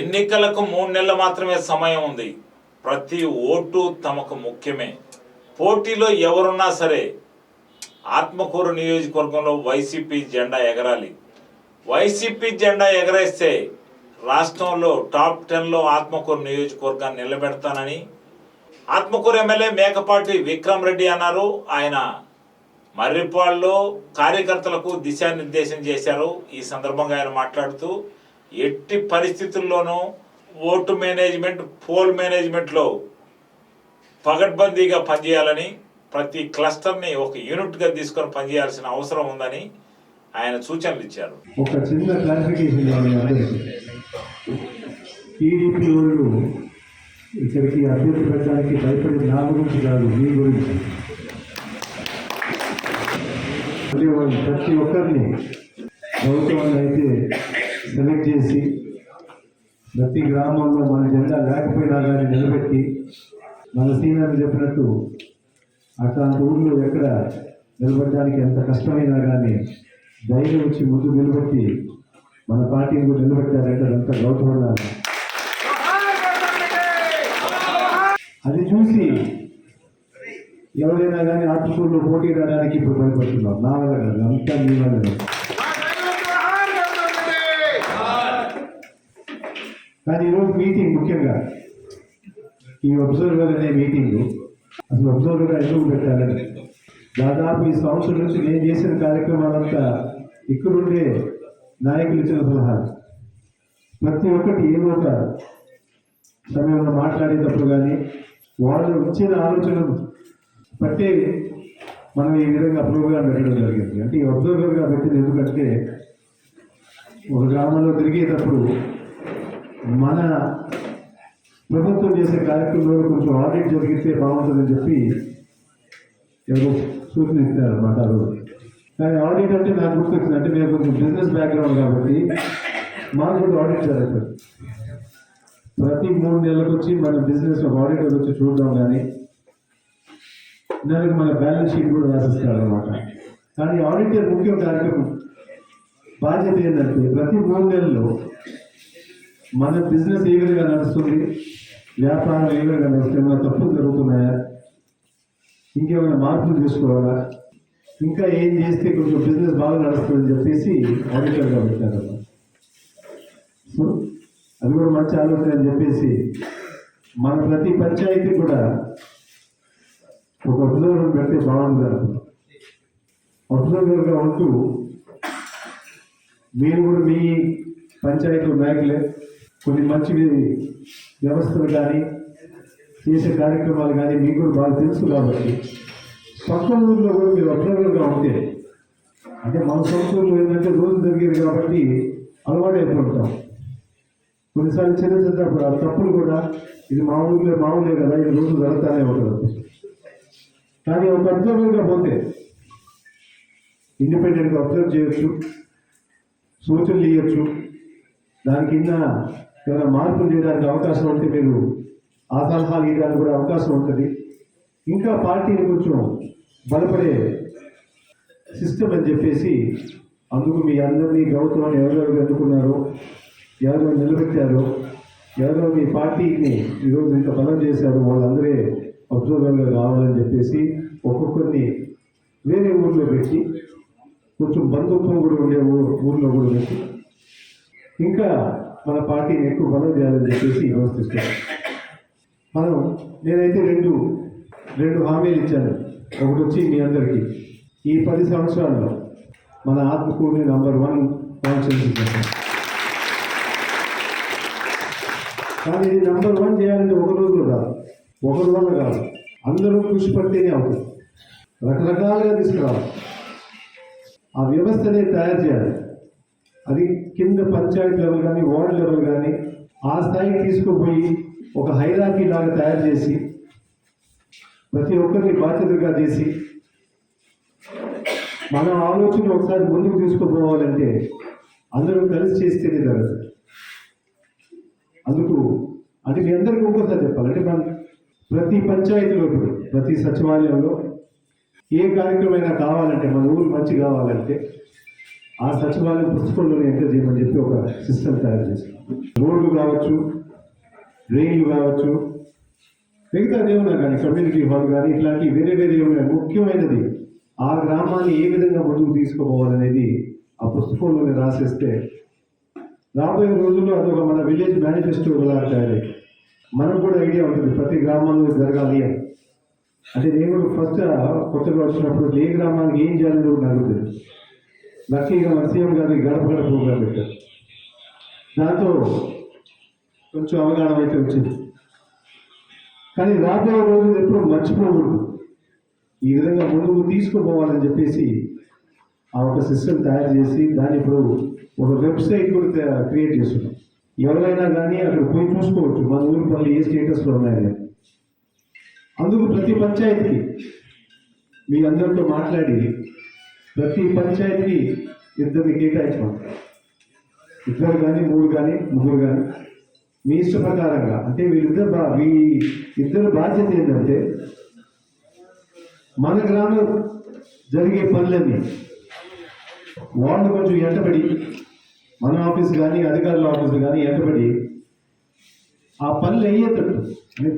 ఎన్నికలకు మూడు నెలలు మాత్రమే సమయం ఉంది. ప్రతి ఓటు తమకు ముఖ్యమే. పోటీలో ఎవరున్నా సరే ఆత్మకూరు నియోజకవర్గంలో వైసీపీ జెండా ఎగరాలి. వైసీపీ జెండా ఎగరేస్తే రాష్ట్రంలో టాప్ టెన్లో ఆత్మకూరు నియోజకవర్గాన్ని నిలబెడతానని ఆత్మకూరు ఎమ్మెల్యే మేకపాటి విక్రమ్ రెడ్డి అన్నారు. ఆయన మర్రిపాళ్ళు కార్యకర్తలకు దిశానిర్దేశం చేశారు. ఈ సందర్భంగా ఆయన మాట్లాడుతూ ఎట్టి పరిస్థితుల్లోనూ ఓటు మేనేజ్మెంట్ పోల్ మేనేజ్మెంట్లో పగడ్బందీగా పనిచేయాలని ప్రతి క్లస్టర్ని ఒక యూనిట్గా తీసుకొని పనిచేయాల్సిన అవసరం ఉందని ఆయన సూచనలు ఇచ్చారు. ఒక చిన్న క్లారిఫికేషన్ టీడీపీ వాళ్ళు ఇక్కడికి అభ్యర్థి పెట్టడానికి భయపడే నా గురించి కాదు మీ గురించి. వాళ్ళు ప్రతి ఒక్కరిని ప్రభుత్వాన్ని అయితే సెలెక్ట్ చేసి ప్రతి గ్రామంలో మన జెండా లేకపోయినా కానీ నిలబెట్టి మన సీనియర్ చెప్పినట్టు అట్లాంటి ఊళ్ళో ఎక్కడ నిలబడడానికి ఎంత కష్టమైనా కానీ ధైర్యం వచ్చి ముందు నిలబెట్టి మన పార్టీని కూడా నిలబెట్టారంటే అదంతా గౌరవంగా అది చూసి ఎవరైనా కానీ ఆత్మకూరులో పోటీ రావడానికి ఇప్పుడు భయపడుతున్నాం. నా వల్ల కాదు అంతా మీ వల్ల కానీ ఈరోజు మీటింగ్ ముఖ్యంగా ఈ అబ్జర్వర్ అనే మీటింగ్ అసలు అబ్జర్వర్గా ఎందుకు పెట్టాలని దాదాపు ఈ సంవత్సరం నుంచి నేను చేసిన కార్యక్రమాలంతా ఇక్కడుండే నాయకులు ఇచ్చిన సలహాలు. ప్రతి ఒక్కటి ఏదో ఒక సమయంలో మాట్లాడేటప్పుడు కానీ వాళ్ళు ఇచ్చిన ఆలోచనలు బట్టే మనం ఈ విధంగా ప్రోగ్రాం పెట్టడం జరిగింది. అంటే ఈ అబ్జర్వర్గా పెట్టింది ఎందుకంటే ఒక గ్రామంలో తిరిగేటప్పుడు మన ప్రభుత్వం చేసే కార్యక్రమంలో కొంచెం ఆడిట్ జరిగితే బాగుంటుందని చెప్పి ఎవరో సూచన ఇస్తారు అన్నమాట కానీ ఆడిట్ అంటే నాకు గుర్తొచ్చింది. అంటే నేను కొంచెం బిజినెస్ బ్యాక్గ్రౌండ్ కాబట్టి మాకు కూడా ఆడిట్ జరుగుతుంది. ప్రతి మూడు నెలలకు వచ్చి మన బిజినెస్ ఆడిటర్ వచ్చి చూడడం కానీ దానికి మన బ్యాలెన్స్ షీట్ కూడా రాసిస్తారు అనమాట కానీ ఆడిటర్ ముఖ్య కార్యక్రమం బాధ్యత ఏంటంటే ప్రతి మూడు నెలల్లో మన బిజినెస్ ఏ విధంగా నడుస్తుంది? వ్యాపారం ఏ విధంగా నడుస్తుంది? ఏమైనా తప్పులు జరుగుతున్నాయా? ఇంకేమైనా మార్పులు చేసుకోవాలా? ఇంకా ఏం చేస్తే కొంచెం బిజినెస్ బాగా నడుస్తుందని చెప్పేసి ఆలోచనగా పెట్టారు. సో అది కూడా మంచి ఆలోచన అని చెప్పేసి మన ప్రతి పంచాయతీ కూడా ఒక అబ్జర్వర్ పెడితే బాగుంది అనుకున్నాం అబ్జర్వర్గా ఉంటూ మీరు కూడా మీ పంచాయతీ నాయకులే. కొన్ని మంచి వ్యవస్థలు కానీ చేసే కార్యక్రమాలు కానీ మీకు కూడా బాగా తెలుసు కాబట్టి సొంత ఊర్లో కూడా మీరు అప్రగలుగా ఉంటే అంటే మన సొంత ఊళ్ళో ఏంటంటే రోజు జరిగేది కాబట్టి అలవాటు అయిపోతాం కొన్నిసార్లు చిన్న చిన్న ఆ తప్పులు కూడా ఇది మా ఊళ్ళో మామూలే కదా ఇది రోజు జరుగుతానే ఉంటుంది. కానీ ఒక అబ్జర్వర్గా పోతే ఇండిపెండెంట్గా అబ్జర్వ్ చేయొచ్చు సూచనలు ఇవ్వచ్చు దాని కింద ఏమైనా మార్పులు చేయడానికి అవకాశం ఉంటే మీరు ఆ సలహాలు ఇవ్వడానికి కూడా అవకాశం ఉంటుంది. ఇంకా పార్టీని కొంచెం బలపడే సిస్టమ్ అని చెప్పేసి అందుకు మీ అందరినీ గౌతమ్ ఎవరెవరు ఎన్నుకున్నారో ఎవరో నిలబెట్టారో ఎవరో మీ పార్టీని ఈరోజు ఇంత బలం చేశారు వాళ్ళందరే అబ్జర్వర్గా కావాలని చెప్పేసి ఒక్కొక్కరిని వేరే ఊర్లో పెట్టి కొంచెం బంధుత్వం కూడా ఉండే ఊ- ఊర్లో కూడా పెట్టి ఇంకా మన పార్టీని ఎక్కువ బలం చేయాలని చెప్పేసి ఈరోజు తీసుకున్నాం. మనం నేనైతే రెండు రెండు హామీలు ఇచ్చాను. ఒకటి వచ్చి మీ అందరికీ. ఈ పది సంవత్సరాల్లో మన ఆత్మకూరుని నంబర్ వన్ కాన్స్టిట్యూన్సీ కానీ ఇది నంబర్ వన్ చేయాలంటే ఒక రోజులో కాదు. ఒకరి వల్ల కాదు. అందరూ కృషి పడితేనే అవుతుంది. రకరకాలుగా తీసుకురావాలి. ఆ వ్యవస్థనే తయారు చేయాలి. అది కింద పంచాయతీ లెవెల్ కానీ వార్డు లెవెల్ కానీ ఆ స్థాయికి తీసుకుపోయి ఒక హైరాకీ లాగా తయారు చేసి ప్రతి ఒక్కరిని బాధ్యతగా చేసి మన ఆలోచన ఒకసారి ముందుకు తీసుకుపోవాలంటే అందరూ కలిసి చేస్తేనే జరగదు. అందుకు అంటే మీ అందరికీ ఇంకోసారి చెప్పాలంటే మన ప్రతి పంచాయతీలో ఇప్పుడు ప్రతి సచివాలయంలో ఏ కార్యక్రమం అయినా కావాలంటే మన ఊరు మంచి కావాలంటే ఆ సచివాలయం పుస్తకంలోనే ఎంటర్ చేయమని చెప్పి ఒక సిస్టమ్ తయారు చేశాం రోడ్లు కావచ్చు డ్రైన్లు కావచ్చు మిగతా ఏమన్నా కానీ కమ్యూనిటీ హాల్ కానీ ఇట్లాంటి వేరే వేరే ఏమైనా ముఖ్యమైనది ఆ గ్రామాన్ని ఏ విధంగా ముందుకు తీసుకుపోవాలనేది ఆ పుస్తకంలోనే రాసేస్తే రాబోయే రోజుల్లో అదొక మన విలేజ్ మేనిఫెస్టో లాగా తయారై మనకు కూడా ఐడియా ఉంటుంది ప్రతి గ్రామంలో జరగాలి అని. అంటే నేను కూడా ఫస్ట్ కొత్తగా వచ్చినప్పుడు ఏ గ్రామానికి ఏం చేయాలని కూడా నాకు లక్కీగా మన సీఎం గారి గడప గడప ప్రోగ్రాం పెట్టారు. దాంతో కొంచెం అవగాహన అయితే వచ్చింది. కానీ రాబోయే రోజులు ఎప్పుడూ మర్చిపోకూడదు. ఈ విధంగా ముందుకు తీసుకుపోవాలని చెప్పేసి ఆ ఒక సిస్టమ్ తయారు చేసి దాన్ని ఇప్పుడు ఒక వెబ్సైట్ కూడా క్రియేట్ చేస్తున్నాం. ఎవరైనా కానీ అక్కడ పోయి చూసుకోవచ్చు. మన ఊరి పనులు ఏ స్టేటస్లో ఉన్నాయని. అందుకు ప్రతి పంచాయతీకి మీ అందరితో మాట్లాడి ప్రతి పంచాయతీకి ఇద్దరిని కేటాయించమంటారు ఇద్దరు కానీ మూడు కానీ ముగ్గురు కానీ మీ ఇష్ట ప్రకారంగా అంటే వీళ్ళిద్దరు బా మీ ఇద్దరు బాధ్యత ఏంటంటే మన గ్రామం జరిగే పనులన్నీ వాళ్ళు కొంచెం ఎంటబడి మన ఆఫీస్ కానీ అధికారుల ఆఫీస్ కానీ ఎంటబడి ఆ పనులు అయ్యేటట్టు.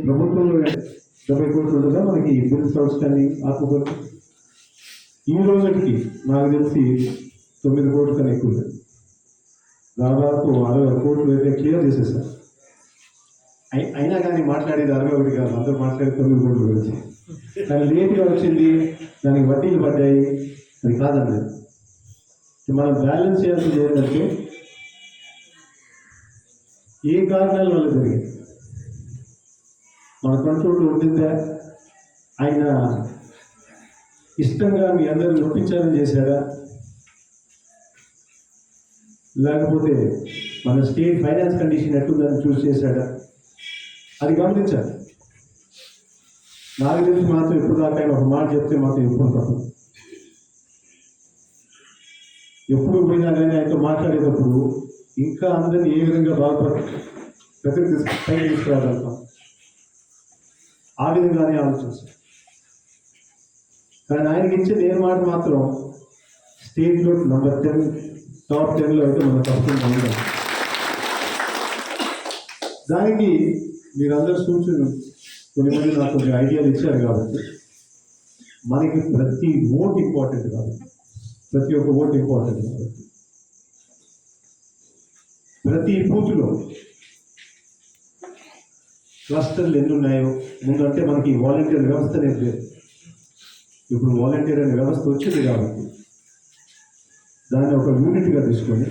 ప్రభుత్వంలో డెబ్బై కోట్లు ఉండగా మనకి బిల్స్ అవుట్స్టాండింగ్ ఆత్మకూరు ఈ రోజుకి నాకు తెలిసి తొమ్మిది కోట్ల కన్నా ఎక్కువ ఉంది దాదాపు అరవై కోట్లు అయితే క్లియర్ చేసేసారు. అయినా కానీ మాట్లాడేది అరవై ఒకటి కాదు అందరూ మాట్లాడే తొమ్మిది కోట్ల గురించి. కానీ లేట్గా వచ్చింది దానికి వడ్డీలు పడ్డాయి అది కాదండి. మనం బ్యాలెన్స్ చేయాల్సింది ఏంటంటే ఏ కారణాల వల్ల జరిగింది? మన కంట్రోల్ ఉండిందా ఆయన ఇష్టంగా మీ అందరిని ఒప్పించాలని చేశారా? లేకపోతే మన స్టేట్ ఫైనాన్స్ కండిషన్ ఎట్టుందని చూస్ చేశాడా? అది గమనించాలి నాకు తెలిసి మాత్రం ఎప్పుడు దాకా ఒక మాట చెప్తే మాత్రం ఎప్పుడు తప్పదు ఎప్పుడు పోయినా కానీ ఆయనతో మాట్లాడేటప్పుడు ఇంకా అందరినీ ఏ విధంగా బాగుపడి ప్రతి తీసుకురాగలుగుతాం. ఆ విధంగానే ఆలోచించాం కానీ ఆయనకి ఇచ్చే నేను మాట మాత్రం స్టేట్లో నెంబర్ టెన్ టాప్ టెన్లో అయితే మనం తప్పకుండా ఉంటాం దానికి మీరందరూ సూచనలు. కొన్ని మంది నాకు కొన్ని ఐడియాలు ఇచ్చారు కాబట్టి. మనకి ప్రతి ఓట్ ఇంపార్టెంట్ కాబట్టి. ప్రతి ఒక్క ఓట్ ఇంపార్టెంట్ కాబట్టి. ప్రతి బూత్లో క్లస్టర్లు ఎన్ని ఉన్నాయో ముందంటే మనకి వాలంటీర్ వ్యవస్థ లేదు. ఇప్పుడు వాలంటీర్ అనే వ్యవస్థ వచ్చింది కాబట్టి దాన్ని ఒక యూనిట్గా తీసుకొని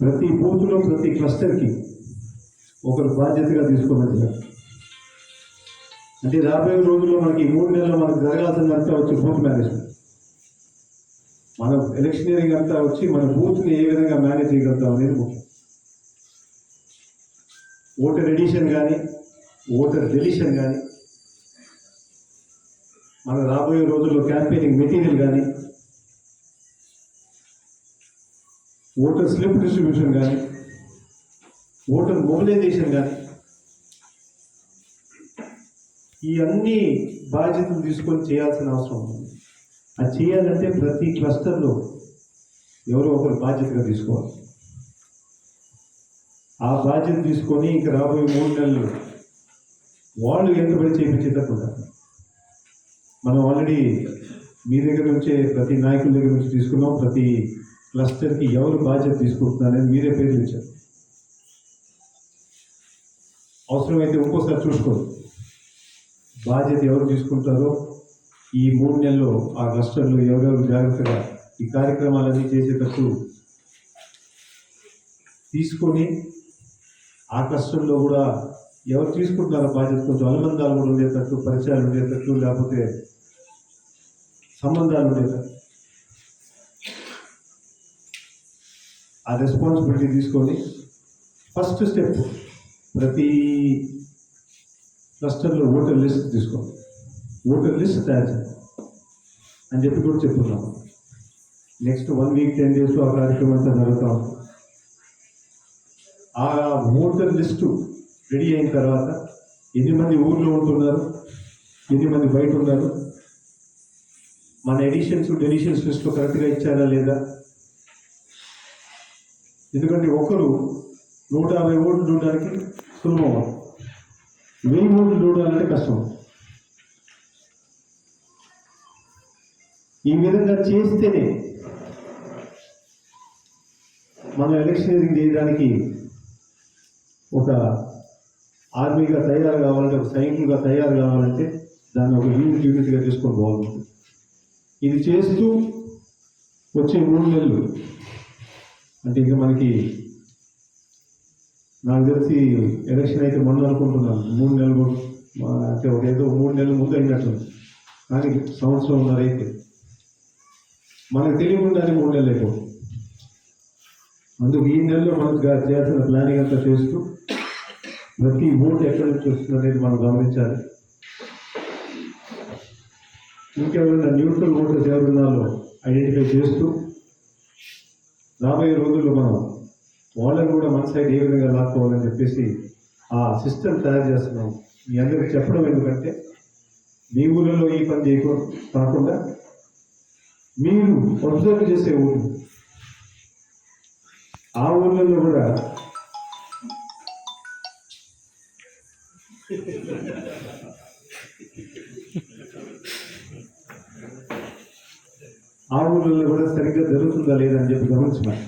ప్రతి బూత్లో ప్రతి క్లస్టర్కి ఒకరు బాధ్యతగా తీసుకోమని అంటే రాబోయే రోజుల్లో మనకి మూడు నెలలు మనకు జరగాల్సిందంతా వచ్చి బూత్ మేనేజ్మెంట్ మన ఎలక్షనీరింగ్ అంతా వచ్చి మన బూత్ని ఏ విధంగా మేనేజ్ చేయగలుగుతాం అనేది ముఖ్యం. ఓటర్ ఎడిషన్ కానీ ఓటర్ డెలిషన్ కానీ మన రాబోయే రోజుల్లో క్యాంపెయినింగ్ మెటీరియల్ కానీ ఓటర్ స్లిప్ డిస్ట్రిబ్యూషన్ కానీ ఓటర్ మొబిలైజేషన్ కానీ ఈ అన్ని బాధ్యతలు తీసుకొని చేయాల్సిన అవసరం ఉంది. అది చేయాలంటే ప్రతి క్లస్టర్లో ఎవరో ఒకరు బాధ్యతగా తీసుకోవాలి. ఆ బాధ్యత తీసుకొని ఇంక రాబోయే మూడు నెలలు వాళ్ళు ఎంతబడి చేయించేటట్టు ఉండాలి. మనం ఆల్రెడీ మీ దగ్గర నుంచే ప్రతి నాయకుల దగ్గర నుంచి తీసుకున్నాం. ప్రతి క్లస్టర్కి ఎవరు బాధ్యత తీసుకుంటున్నారని మీరే పేర్లు ఇచ్చారు. అవసరమైతే ఇంకోసారి చూసుకోండి. బాధ్యత ఎవరు తీసుకుంటారో ఈ మూడు నెలల్లో ఆ క్లస్టర్లు ఎవరెవరు జాగ్రత్తగా ఈ కార్యక్రమాలన్నీ చేసేటట్టు తీసుకొని ఆ క్లస్టర్లో కూడా ఎవరు తీసుకుంటున్నారో బాధ్యత కొంచెం అనుబంధాలు కూడా ఉండేటట్టు పరిచయాలు ఉండేటట్టు లేకపోతే సంబంధాలు ఉండేటట్టు ఆ రెస్పాన్సిబిలిటీ తీసుకొని ఫస్ట్ స్టెప్ ప్రతి క్లస్టర్లో ఓటర్ లిస్ట్ తీసుకోండి ఓటర్ లిస్ట్ తయారు చేయండి అని చెప్పి కూడా చెప్తున్నాం నెక్స్ట్ వన్ వీక్ టెన్ డేస్లో ఆ కార్యక్రమం అంతా జరుగుతాం ఆ ఓటర్ లిస్టు రెడీ అయిన తర్వాత ఎన్ని మంది ఊర్లో ఉంటున్నారు? ఎన్ని మంది బయట ఉన్నారు? మన ఎడిషన్స్ డెలిషన్స్ లిస్ట్లో కరెక్ట్గా ఇచ్చారా లేదా? ఎందుకంటే ఒకరు నూట యాభై ఓట్లు చూడడానికి సులభం. వెయ్యి ఓట్లు చూడాలంటే కష్టం. ఈ విధంగా చేస్తేనే మనం ఎలక్షనీరింగ్ చేయడానికి ఒక ఆర్మీగా తయారు కావాలంటే ఒక సైనికులుగా తయారు కావాలంటే దాన్ని ఒక యూనిట్ యూనిట్గా తీసుకొని బాగుంటుంది ఇది చేస్తూ వచ్చే మూడు నెలలు. అంటే ఇంకా మనకి నాకు తెలిసి ఎలక్షన్ అయితే మొన్న అనుకుంటున్నాను. మూడు నెలలు అంటే ఒక ఏదో మూడు నెలల ముందు అయినట్టు కానీ సంవత్సరం ఉన్నారైతే అయితే. మనకు తెలియకుండానే మూడు నెలలు అయిపోతుంది అందుకు ఈ నెలలో మనకు గా- చేయాల్సిన ప్లానింగ్ అంతా చేస్తూ ప్రతి ఓటు ఎక్కడి నుంచి వస్తుంది అనేది మనం గమనించాలి. ఇంకెవరైనా న్యూట్రల్ ఓటర్స్ ఎవరున్నారో ఐడెంటిఫై చేస్తూ రాబోయే రోజుల్లో మనం వాళ్ళని కూడా మన సైడ్ ఏ విధంగా లాక్కోవాలని చెప్పేసి ఆ సిస్టమ్ తయారు చేస్తున్నాం. మీ అందరికి చెప్పడం ఎందుకంటే మీ ఊళ్ళలో ఈ పని చేయకూ కాకుండా మీరు అబ్జర్వ్ చేసే ఊళ్ళు ఆ ఊళ్ళలో కూడా ఆ ఊళ్ళలో కూడా సరిగ్గా జరుగుతుందా లేదా అని చెప్పి గమనించమని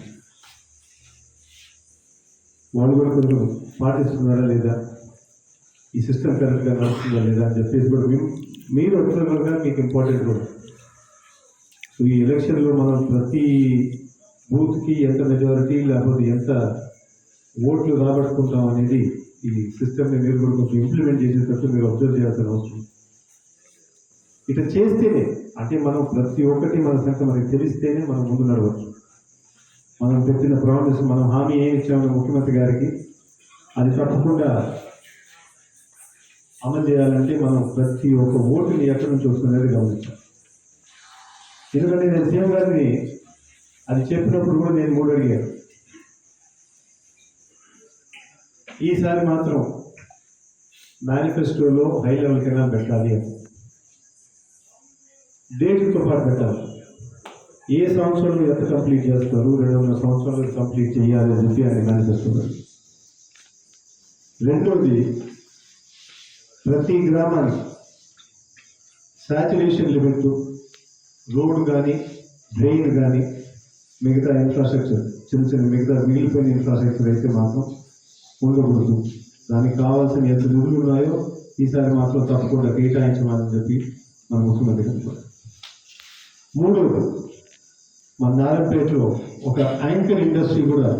వాళ్ళు కూడా కొంచెం పాటిస్తున్నారా లేదా? ఈ సిస్టమ్ కరెక్ట్గా నడుస్తుందా లేదా అని చెప్పేసి కూడా మేము మీరు అబ్జర్వర్గా మీకు ఇంపార్టెంట్ కూడా సో ఈ ఎలక్షన్లో మనం ప్రతి బూత్కి ఎంత మెజారిటీ లేకపోతే ఎంత ఓట్లు రాబట్టుకుంటాం అనేది ఈ సిస్టమ్ని మీరు కూడా కొంచెం ఇంప్లిమెంట్ చేసేటట్టు మీరు అబ్జర్వ్ చేయాల్సిన అవసరం. ఇట్లా చేస్తేనే అంటే మనం ప్రతి ఒక్కటి మన సంఖ్య మనకి తెలిస్తేనే మనం ముందు నడవచ్చు. మనం పెట్టిన ప్రామిస్ మనం హామీ ఏమి ఇచ్చామో ముఖ్యమంత్రి గారికి అది తప్పకుండా అమలు చేయాలంటే మనం ప్రతి ఒక్క ఓటుని ఎక్కడి నుంచి వస్తుందనేది గమనించాం ఎందుకంటే నేను సీఎం గారిని అది చెప్పినప్పుడు కూడా నేను మూడు అడిగాను. ఈసారి మాత్రం మేనిఫెస్టోలో హై లెవెల్ కింద పెట్టాలి అని. డేట్తో పాటు పెట్టాలి? ఏ సంవత్సరంలో ఎంత కంప్లీట్ చేస్తారు? రెండు వందల సంవత్సరాలు కంప్లీట్ చేయాలి అని చెప్పి ఆయన మేనిఫెస్టోలో రెండోది ప్రతి గ్రామానికి శాచురేషన్ లిమిట్ రోడ్ కానీ డ్రైన్ కానీ మిగతా ఇన్ఫ్రాస్ట్రక్చర్ చిన్న చిన్న మిగతా మిగిలిపోయిన ఇన్ఫ్రాస్ట్రక్చర్ అయితే మాత్రం ఉండకూడదు. దానికి కావాల్సిన ఎంత నిధులు ఉన్నాయో ఈసారి మాత్రం తప్పకుండా కేటాయించమని చెప్పి మన ముఖ్యమంత్రి గారు మూడు మన నారాయణపేటలో ఒక యాంకర్ ఇండస్ట్రీ కూడా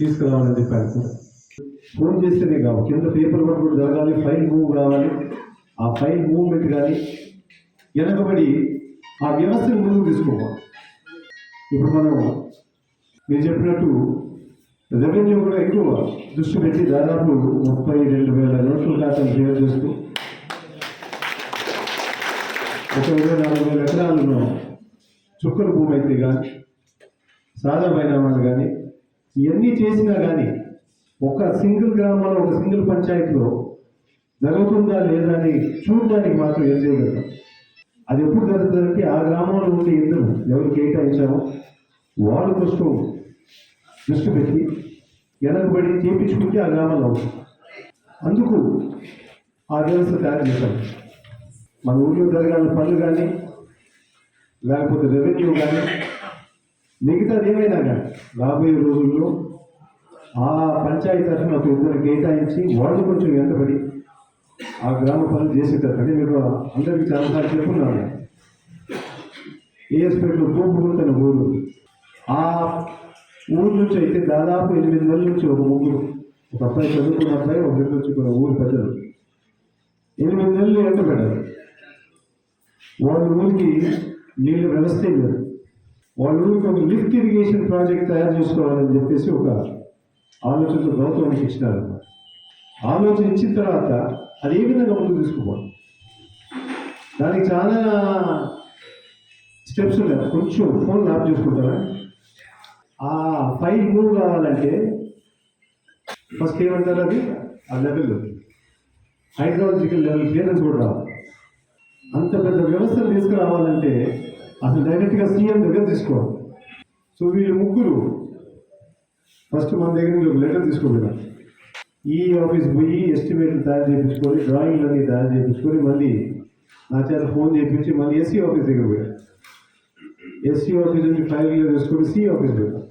తీసుకురావాలని చెప్పాను కూడా ఫోన్ చేస్తేనే కావు కింద పేపర్ వర్క్ కూడా జరగాలి ఫైల్ మూవ్ కావాలి. ఆ ఫైల్ మూవ్మెంట్ కానీ వెనకబడి ఆ వ్యవస్థను ముందుకు తీసుకోవాలి ఇప్పుడు మనం మీరు చెప్పినట్టు రెవెన్యూ కూడా ఎక్కువ దృష్టి పెట్టి దాదాపు ముప్పై రెండు వేల నోట్ల ఖాతాలు క్లియర్ చేస్తూ ఒక ఇరవై నాలుగు వేల ఎకరాలను చుక్కల భూమి అయితే కానీ సాదా పరిణామాలు కానీ ఇవన్నీ చేసినా కానీ ఒక సింగిల్ గ్రామంలో ఒక సింగిల్ పంచాయతీలో జరుగుతుందా లేదా అని చూడడానికి మాత్రం ఏం చేయగలుగుతాం అది ఎప్పుడు జరుగుతుందంటే ఆ గ్రామంలో ఉండే ఇద్దరు ఎవరు కేటాయించామో వాళ్ళు దృష్టి దృష్టి పెట్టి వెనకబడి చేపించుకుంటే ఆ గ్రామంలో అందుకు ఆ వ్యవస్థ తయారు చేశాం మన ఊళ్ళో జరగాల పనులు కానీ లేకపోతే రెవెన్యూ కానీ మిగతాది ఏమైనా కానీ రాబోయే రోజుల్లో ఆ పంచాయతీ తరఫున ఒక ఇద్దరు కేటాయించి వాళ్ళు కొంచెం వెంటబడి ఆ గ్రామ పనులు చేసేటట్టు అంటే మీరు అందరికీ చాలాసార్లు చెప్పున్నారు. ఏఎస్పేటలో తూపుకుంటున్న ఊరు. ఆ ఊరు నుంచి అయితే దాదాపు ఎనిమిది నెలల నుంచి ఒక ముగ్గురు ఒక అబ్బాయి చదువుకున్న అబ్బాయి ఒక ఇద్దరు వచ్చి ఊరు పెద్దలు. ఎనిమిది నెలలు ఎండబడ్డారు వాళ్ళ ఊరికి నీళ్ళు వ్యవస్థే లేదు. వాళ్ళ ఊరికి ఒక లిఫ్ట్ ఇరిగేషన్ ప్రాజెక్ట్ తయారు చేసుకోవాలని చెప్పేసి ఒక ఆలోచనతో ప్రభుత్వానికి ఇచ్చినారు ఆలోచన ఇచ్చిన తర్వాత అది ఏ విధంగా ముందుకు తీసుకోవాలి దానికి చాలా స్టెప్స్ ఉన్నాయి. కొంచెం ఫోన్ ఆఫ్ చేసుకుంటారా? ఆ ఫైల్ మూవ్ కావాలంటే ఫస్ట్ ఏమంటారు అది? ఆ లెవెల్ హైడ్రాలజికల్ లెవెల్ క్లియరెన్స్ కూడా రావాలి. అంత పెద్ద వ్యవస్థను తీసుకురావాలంటే అసలు డైరెక్ట్గా సీఎం దగ్గర తీసుకోవాలి. సో వీళ్ళు ముగ్గురు ఫస్ట్ మన దగ్గర నుంచి ఒక లెటర్ తీసుకోపోయినా ఈ ఆఫీస్ పోయి ఎస్టిమేట్లు తయారు చేయించుకొని డ్రాయింగ్లు అన్నీ తయారు చేయించుకొని మళ్ళీ నా చేత ఫోన్ చేయించి మళ్ళీ ఎస్సీ ఆఫీస్ దగ్గర పోయాను ఎస్సీ ఆఫీస్ నుంచి ఫైల్ క్లియర్ తీసుకొని సి ఆఫీస్ పోయాను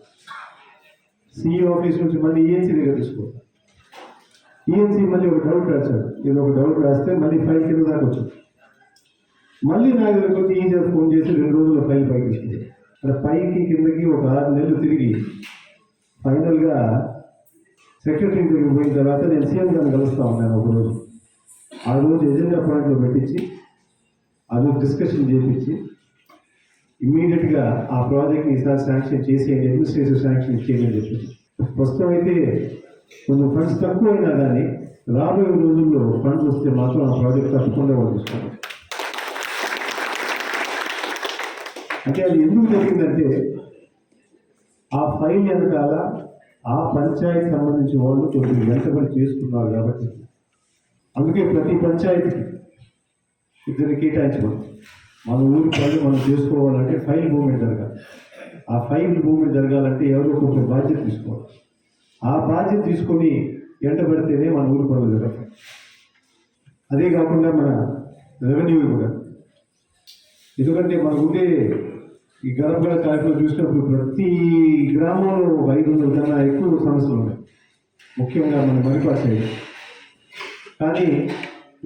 సి ఆఫీస్ నుంచి మళ్ళీ ఈఎన్సీ దగ్గర తీసుకో ఈఎన్సీ మళ్ళీ ఒక డౌట్ రాశారు. ఇది ఒక డౌట్ రాస్తే మళ్ళీ ఫైల్ కింద దాకా వచ్చింది. మళ్ళీ నా దగ్గరకు వచ్చి ఏం చేసి ఫోన్ చేసి రెండు రోజులు ఫైల్ పైకి తీసుకుంది. అలా పైకి కిందకి ఒక ఆరు నెలలు తిరిగి ఫైనల్గా సెక్రటరీ దగ్గరికి పోయిన తర్వాత నేను సీఎం గారిని కలుస్తా ఉన్నాను ఒక రోజు. ఆ రోజు ఎజెండా పాయింట్లో పెట్టించి ఆ రోజు డిస్కషన్ చేపించి ఇమ్మీడియట్గా ఆ ప్రాజెక్ట్ని ఈసారి శాంక్షన్ చేసి అడ్మినిస్ట్రేటివ్ శాంక్షన్ ఇచ్చేయని చెప్పి ప్రస్తుతం అయితే కొంచెం ఫండ్స్ తక్కువైనా కానీ రాబోయే రోజుల్లో ఫండ్స్ వస్తే మాత్రం ఆ ప్రాజెక్ట్ తప్పకుండా పంపిస్తాం అంటే అది ఎందుకు జరిగిందంటే ఆ ఫైల్ వెనకాల ఆ పంచాయతీ సంబంధించిన వాళ్ళు కొంచెం వెంటబడి చేసుకున్నారు కాబట్టి అందుకే ప్రతి పంచాయతీకి ఇద్దరు కేటాయించబడి మన ఊరి పనులు మనం చేసుకోవాలంటే ఫైల్ మూమెంట్ జరగాలి. ఆ ఫైల్ భూమి జరగాలంటే ఎవరో కొంచెం బాధ్యత తీసుకోవాలి. ఆ బాధ్యత తీసుకొని ఎండబడితేనే మన ఊరి పనులు జరగాలి అదే కాకుండా మన రెవెన్యూ కూడా. ఎందుకంటే మన ఈ గర్భగడ కార్యక్రమం చూసినప్పుడు ప్రతి గ్రామంలో ఐదు వందల కన్నా ఎక్కువ సమస్యలు ఉన్నాయి. ముఖ్యంగా మన మణిపాల్ సైడ్ కానీ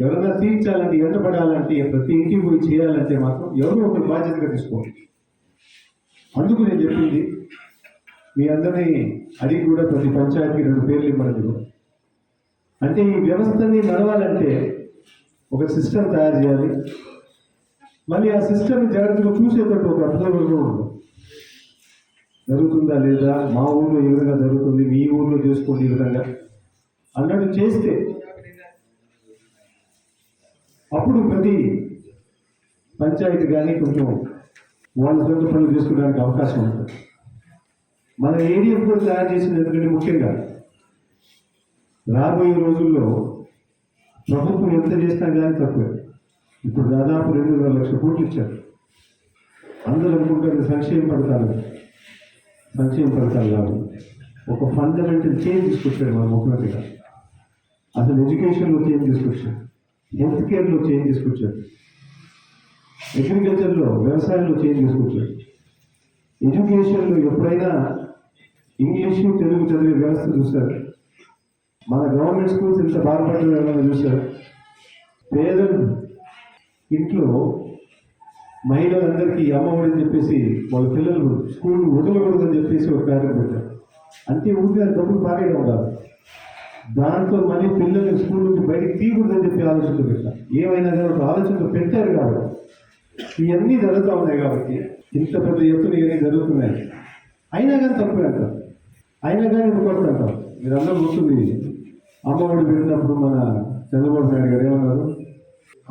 ఎవరైనా తీర్చాలంటే ఎంటపడాలంటే ప్రతి ఇంటికి పోయి చేయాలంటే మాత్రం ఎవరో ఒకరు బాధ్యతగా తీసుకోవాలి. అందుకు నేను చెప్పింది మీ అందరినీ అది కూడా ప్రతి పంచాయతీకి రెండు పేర్లు ఇవ్వడం అంటే ఈ వ్యవస్థని నడవాలంటే ఒక సిస్టమ్ తయారు చేయాలి. మళ్ళీ ఆ సిస్టమ్ జాగ్రత్తగా చూసేటట్టు ఒక అబ్జర్వర్ ఉండదు జరుగుతుందా లేదా? మా ఊళ్ళో ఏ విధంగా జరుగుతుంది? మీ ఊళ్ళో చేసుకోండి ఈ విధంగా. అన్నట్టు చేస్తే అప్పుడు ప్రతి పంచాయతీ కానీ కొంచెం వాళ్ళ సొంత పనులు చేసుకోవడానికి అవకాశం ఉంటుంది. మన ఏరియా కూడా తయారు చేసింది ఎందుకంటే ముఖ్యంగా రాబోయే రోజుల్లో ప్రభుత్వం ఎంత చేసినా కానీ తక్కువే. ఇప్పుడు దాదాపు రెండు వేల లక్షల కోట్లు ఇచ్చారు. అందరూ అనుకుంటారు సంక్షేమ పథకాలు. సంక్షేమ పథకాలు కాదు. ఒక ఫండమెంటల్ చేంజ్ తీసుకొచ్చాడు మన ముఖ్యమంత్రిగా అసలు ఎడ్యుకేషన్లో చేంజ్ తీసుకొచ్చాడు. హెల్త్ కేర్లో చేంజ్ తీసుకొచ్చాడు. అగ్రికల్చర్లో వ్యవసాయంలో చేంజ్ తీసుకొచ్చాడు. ఎడ్యుకేషన్లో ఎప్పుడైనా ఇంగ్లీషు తెలుగు చదివే వ్యవస్థ చూశారు. మన గవర్నమెంట్ స్కూల్స్ ఎంత బాధపడుతుందో ఏమైనా చూశారు? పేదలు ఇంట్లో మహిళలందరికీ అమ్మఒడి అని చెప్పేసి వాళ్ళ పిల్లలు స్కూల్ వదలకూడదని చెప్పేసి ఒక కార్యం పెట్టారు. అంటే ఊరికే డబ్బులు పారేయడం కాదు. దాంతో మళ్ళీ పిల్లల్ని స్కూల్ నుంచి బయటికి తీయకూడదని చెప్పి ఆలోచనలు పెట్టారు. ఏమైనా కానీ ఒక ఆలోచనతో పెట్టారు కాబట్టి. ఇవన్నీ జరుగుతూ ఉన్నాయి కాబట్టి ఇంత పెద్ద ఎత్తున ఇవన్నీ జరుగుతున్నాయి. అయినా కానీ తక్కువే అంటారు. అయినా కానీ ఇంకొకటి అంటారు. మీరు గుర్తుంది అమ్మఒడి పెట్టినప్పుడు మన చంద్రబాబు నాయుడు గారు ఏమన్నారు?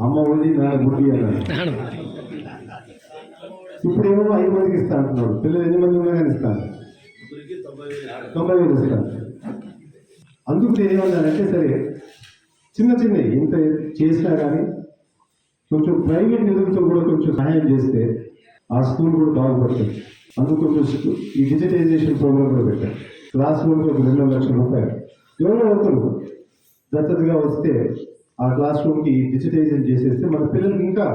అమ్మఒడి నా గుడ్డి అన్నారు ఇప్పుడేమో ఐదు మందికి ఇస్తా అంటున్నాడు. పిల్లలు ఎన్ని మంది ఉన్నా కానీ ఇస్తాను తొంభై వేలు ఇస్తాను అందుకు నేను ఏమన్నానంటే సరే చిన్న చిన్న ఇంత చేసినా కానీ కొంచెం ప్రైవేట్ నిధులతో కూడా కొంచెం సహాయం చేస్తే ఆ స్కూల్ కూడా బాగుపడుతుంది. అందుకు కొంచెం ఈ డిజిటైజేషన్ ప్రోగ్రామ్ కూడా పెట్టారు. క్లాస్ రూమ్కి ఒక రెండు లక్షల రూపాయలు. ఎవరో ఒకరు దత్తతగా వస్తే ఆ క్లాస్ రూమ్కి డిజిటైజేషన్ చేసేస్తే మన పిల్లలకి ఇంకా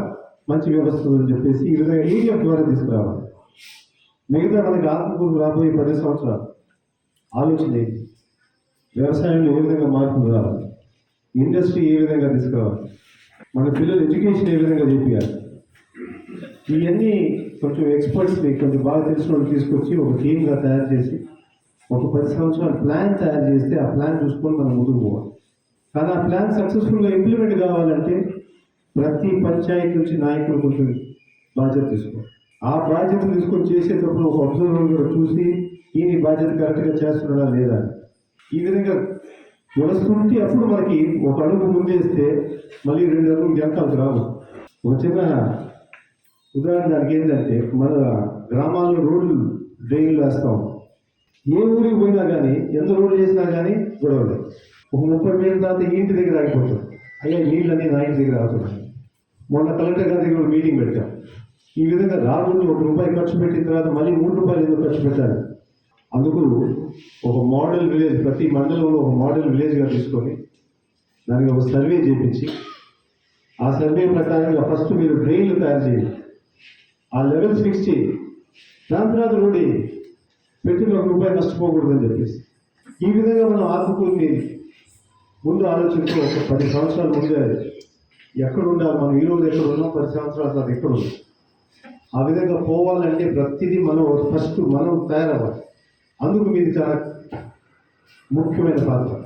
మంచి వ్యవస్థ ఉందని చెప్పేసి ఈ విధంగా ఏరియా ద్వారా తీసుకురావాలి. మిగతా మనకి ఆత్మకూరు రాబోయే పది సంవత్సరాలు ఆలోచన వ్యవసాయంలో ఏ విధంగా మార్పులు రావాలి ఇండస్ట్రీ ఏ విధంగా తీసుకురావాలి మన పిల్లలు ఎడ్యుకేషన్ ఏ విధంగా చేపించాలి ఇవన్నీ కొంచెం ఎక్స్పర్ట్స్ని కొంచెం బాగా తెలిసిన వాళ్ళు తీసుకొచ్చి ఒక టీమ్గా తయారు చేసి ఒక పది సంవత్సరాల ప్లాన్ తయారు చేస్తే ఆ ప్లాన్ చూసుకొని మనం ముందుకు పోవాలి. కానీ ఆ ప్లాన్ సక్సెస్ఫుల్గా ఇంప్లిమెంట్ కావాలంటే ప్రతి పంచాయతీ నుంచి నాయకులు కొంచెం బాధ్యత తీసుకోవాలి. ఆ బాధ్యత తీసుకొని చేసేటప్పుడు ఒక అబ్జర్వర్ కూడా చూసి ఈయన బాధ్యత కరెక్ట్గా చేస్తున్నాడా లేదా? ఈ విధంగా వ్యవస్థ అప్పుడు మనకి ఒక అడుగు ముందేస్తే మళ్ళీ రెండు అడుగులు వెనకాలకు రావు. ఒక చిన్న ఉదాహరణ దానికి ఏంటంటే మన గ్రామాల్లో రోడ్లు డ్రైన్లు వేస్తాం. ఏ ఊరికి పోయినా కానీ ఎంత రోడ్లు చేసినా కానీ గొడవలేదు ఒక ముప్పై మీటర్ తర్వాత ఇంటి దగ్గర ఆగిపోతుంది అయ్యా నీళ్ళని నా ఇంటి దగ్గర ఆగుతున్నాయి మొన్న కలెక్టర్ గారి దగ్గర మీటింగ్ పెట్టాం. ఈ విధంగా రాకుండా ఒక రూపాయి ఖర్చు పెట్టిన తర్వాత మళ్ళీ మూడు రూపాయలు ఏదో ఖర్చు పెట్టాలి? అందుకు ఒక మోడల్ విలేజ్ ప్రతి మండలంలో ఒక మోడల్ విలేజ్గా తీసుకొని దానికి ఒక సర్వే చేపించి ఆ సర్వే ప్రకారంగా ఫస్ట్ మీరు డ్రైన్లు తయారు చేయాలి ఆ లెవెల్ ఫిక్స్ చేయి దాని తర్వాత రోడ్ వేయి. పెట్టిన ఒక రూపాయి నష్టపోకూడదని చెప్పేసి. ఈ విధంగా మనం ఆత్మకూరుని ముందు ఆలోచించి ఒక పది సంవత్సరాల ముందే ఎక్కడ ఉండాలి మనం? ఈ రోజు ఎక్కడ ఉన్నాం? పది సంవత్సరాల తర్వాత ఎక్కడ ఉన్నాం ఆ విధంగా పోవాలంటే ప్రతిదీ మనం ఫస్ట్ మనం తయారవ్వాలి. అందుకు మీది చాలా ముఖ్యమైన పాత్ర.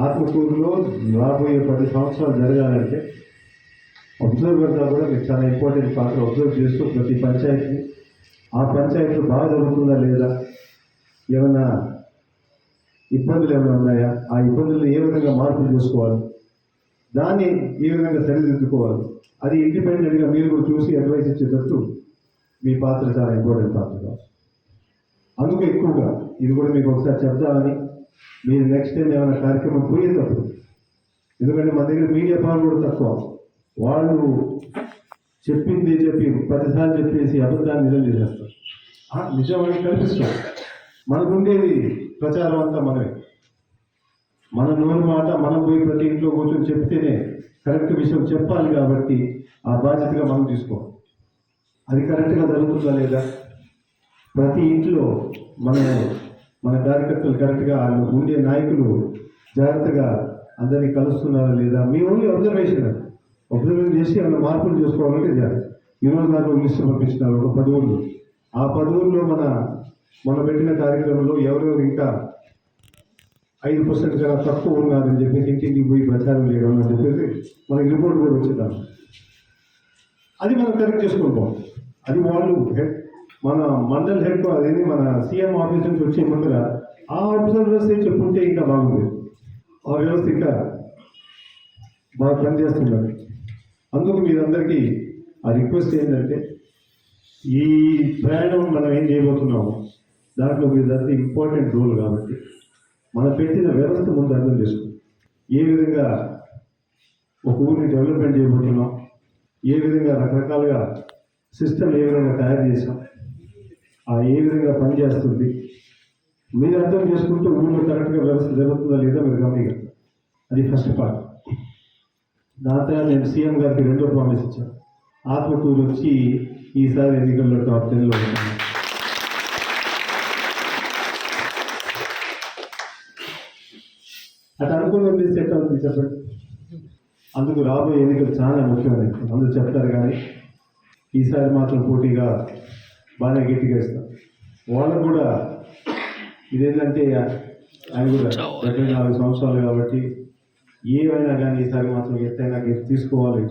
ఆత్మకూరులో రాబోయే పది సంవత్సరాలు జరగాలంటే అబ్జర్వర్గా కూడా మీకు చాలా ఇంపార్టెంట్ పాత్ర. అబ్జర్వ్ చేస్తూ ప్రతి పంచాయతీ ఆ పంచాయతీలో బాగా జరుగుతుందా లేదా? ఏమైనా ఇబ్బందులు ఏమైనా ఉన్నాయా? ఆ ఇబ్బందులను ఏ విధంగా మార్పులు చేసుకోవాలి? దాన్ని ఏ విధంగా సరిదిద్దుకోవాలి? అది ఇండిపెండెంట్గా మీరు కూడా చూసి అడ్వైస్ ఇచ్చేటట్టు మీ పాత్ర చాలా ఇంపార్టెంట్ పాత్ర కావచ్చు. అందుకు ఎక్కువగా ఇది కూడా మీకు ఒకసారి చెప్తామని మీరు నెక్స్ట్ టైం ఏమైనా కార్యక్రమం పోయేటప్పుడు ఎందుకంటే మన దగ్గర మీడియా పాలు కూడా తక్కువ. వాళ్ళు చెప్పింది చెప్పి పదిసార్లు చెప్పేసి అబద్ధాన్ని నిజం చేసేస్తారు. నిజం అని కనిపిస్తుంది. మనకుండేది ప్రచారం అంతా మనమే. మన నోరు మాట మనం పోయి ప్రతి ఇంట్లో కూర్చొని చెప్తేనే కరెక్ట్ విషయం చెప్పాలి కాబట్టి ఆ బాధ్యతగా మనం తీసుకోవాలి. అది కరెక్ట్గా జరుగుతుందా లేదా? ప్రతి ఇంట్లో మన మన కార్యకర్తలు కరెక్ట్గా వాళ్ళు ఉండే నాయకులు జాగ్రత్తగా అందరినీ కలుస్తున్నారా లేదా? మీ ఓన్లీ అబ్జర్వేషన్ అబ్జర్వేషన్ చేసి ఏమైనా మార్పులు చేసుకోవాలంటే చేయాలి. ఈరోజు నాకు ఒక లిస్ట్ పంపించినారు ఒక పది ఊళ్ళు ఆ పది ఊళ్ళో మన మొన్న పెట్టిన కార్యక్రమంలో ఎవరెవరు ఇంకా ఐదు పర్సెంట్ కన్నా తక్కువ ఉన్నారని చెప్పేసి ఇంటింటికి పోయి ప్రచారం చేయడం అని చెప్పేసి మనకి రిపోర్ట్ కూడా వచ్చిందా. అది మనం కరెక్ట్ చేసుకుంటాం. అది వాళ్ళు హెడ్ మన మండల్ హెడ్ అదేది మన సీఎం ఆఫీస్ నుంచి వచ్చే ముందర ఆ అబ్జర్వర్స్ చెప్పుంటే ఇంకా బాగుంది ఆ వ్యవస్థ ఇంకా బాగా పనిచేస్తున్నారు అందుకు మీరందరికీ ఆ రిక్వెస్ట్ ఏంటంటే ఈ ప్రయాణం మనం ఏం చేయబోతున్నాము? దాంట్లో మీదంతా ఇంపార్టెంట్ రోల్ కాబట్టి మనం పెట్టిన వ్యవస్థ ముందు అర్థం చేసుకో. ఏ విధంగా ఒక ఊరిని డెవలప్మెంట్ చేయబోతున్నాం ఏ విధంగా రకరకాలుగా సిస్టమ్ ఏ విధంగా తయారు చేసాం ఆ ఏ విధంగా పనిచేస్తుంది మీరు అర్థం చేసుకుంటూ ఊళ్ళో కరెక్ట్గా వ్యవస్థ జరుగుతుందా లేదా మీరు గమనిగా అది ఫస్ట్ పార్ట్ దాని తర్వాత నేను సీఎం గారికి రెండో ప్రామిస్ ఇచ్చాను. ఆత్మకూరు వచ్చి ఈసారి ఎన్నికల్లో టాప్ టెన్లో ఉంటాను. అటు అనుకున్నది సెట్ అవుతుంది చెప్పండి? అందుకు రాబోయే ఎన్నికలు చాలా ముఖ్యమైనది అందరూ చెప్తారు కానీ ఈసారి మాత్రం పోటీగా బాగా గట్టిగా ఇస్తాం. వాళ్ళకు కూడా ఇదేంటంటే ఆయన కూడా డెబ్బై నాలుగు సంవత్సరాలు కాబట్టి ఏమైనా కానీ ఈసారి మాత్రం ఎత్తైనా తీసుకోవాలి.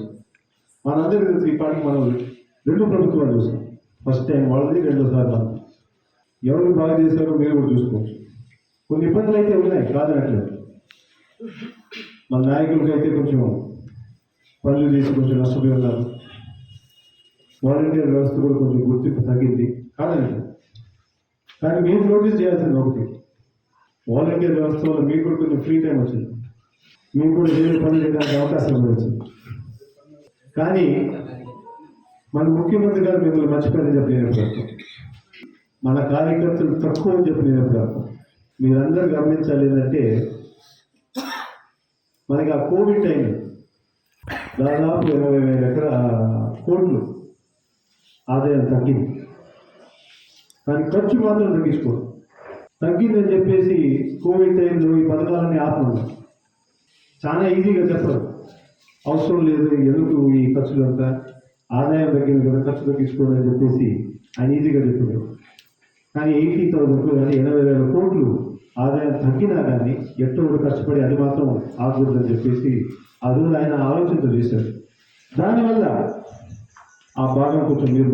మనందరికీ తెలుసు ఈ పాటికి మనం రెండు ప్రభుత్వాలు చూసాం. ఫస్ట్ టైం వాళ్ళది రెండోసారి మనం. ఎవరు బాగా చేశారో మీరు కూడా చూసుకోవచ్చు. కొన్ని ఇబ్బందులు అయితే ఉన్నాయి కాదనట్లేదు. మన నాయకులకి అయితే కొంచెం పనులు చేసి కొంచెం నష్టపోయి ఉన్నారు వాలంటీర్ వ్యవస్థ కూడా కొంచెం గుర్తింపు తగ్గింది. కాదండి. కానీ మీరు నోటీస్ చేయాల్సింది ఒకటి. వాలంటీర్ వ్యవస్థ వల్ల మీకు కూడా కొంచెం ఫ్రీ టైం వచ్చింది. మీకు కూడా వేరే పనులు చేయడానికి అవకాశం వచ్చింది కానీ మన ముఖ్యమంత్రి గారు మిమ్మల్ని మర్చిపోయారని చెప్పి నేను ఎప్పుడు మన కార్యకర్తలు తక్కువ అని చెప్పి నేను ఎప్పుడు మీరందరూ గమనించాలి ఏంటంటే మనకి ఆ కోవిడ్ టైం దాదాపు ఇరవై వేల ఎకర కోట్లు ఆదాయం తగ్గింది. దాని ఖర్చు మాత్రం తగ్గించుకో తగ్గిందని చెప్పేసి కోవిడ్ టైంలో ఈ పథకాలన్నీ ఆపమన్నారు చాలా ఈజీగా చెప్పరు. అవసరం లేదు ఎందుకు ఈ ఖర్చులు అంతా ఆదాయం తగ్గింది కదా ఖర్చు తగ్గించుకోండి అని చెప్పేసి ఆయన ఈజీగా చెప్పారు కానీ ఎయిటీ థౌసండ్ కానీ ఎనభై వేల కోట్లు ఆదాయం తగ్గినా కానీ ఎట్టో కష్టపడి అది మాత్రం ఆకూడదని చెప్పేసి ఆ రోజు ఆయన ఆలోచనతో చేశారు దానివల్ల ఆ భాగం కొంచెం మీరు